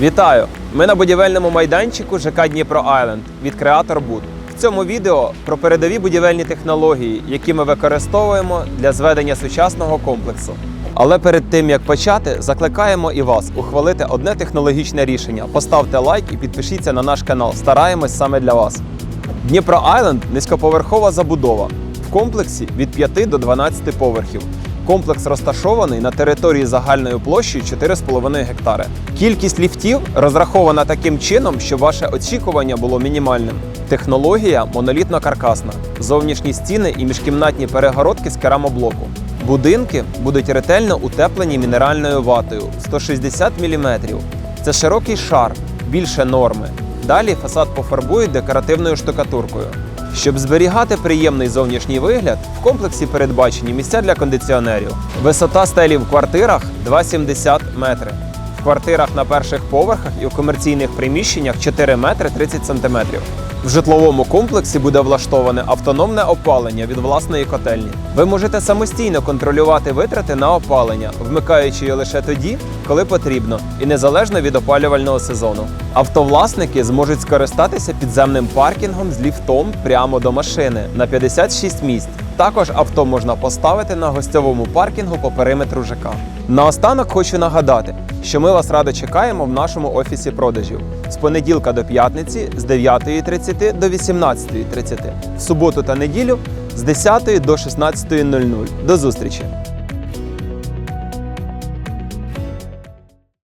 Вітаю! Ми на будівельному майданчику ЖК Дніпро Айленд від Креатор Буд. В цьому відео про передові будівельні технології, які ми використовуємо для зведення сучасного комплексу. Але перед тим як почати, закликаємо і вас ухвалити одне технологічне рішення. Поставте лайк і підпишіться на наш канал. Стараємось саме для вас. Дніпро Айленд низькоповерхова забудова в комплексі від 5 до 12 поверхів. Комплекс розташований на території загальною площею 4,5 гектари. Кількість ліфтів розрахована таким чином, щоб ваше очікування було мінімальним. Технологія монолітно-каркасна, зовнішні стіни і міжкімнатні перегородки з керамоблоку. Будинки будуть ретельно утеплені мінеральною ватою 160 мм. Це широкий шар, більше норми. Далі фасад пофарбують декоративною штукатуркою. Щоб зберігати приємний зовнішній вигляд, в комплексі передбачені місця для кондиціонерів. Висота стелі в квартирах 2,70 метри. В квартирах на перших поверхах і у комерційних приміщеннях 4 метри 30 сантиметрів. В житловому комплексі буде влаштоване автономне опалення від власної котельні. Ви можете самостійно контролювати витрати на опалення, вмикаючи його лише тоді, коли потрібно, і незалежно від опалювального сезону. Автовласники зможуть скористатися підземним паркінгом з ліфтом прямо до машини на 56 місць. Також авто можна поставити на гостьовому паркінгу по периметру ЖК. Наостанок хочу нагадати, що ми вас радо чекаємо в нашому офісі продажів з понеділка до п'ятниці з 9.30 до 18.30, в суботу та неділю з 10 до 16.00. До зустрічі!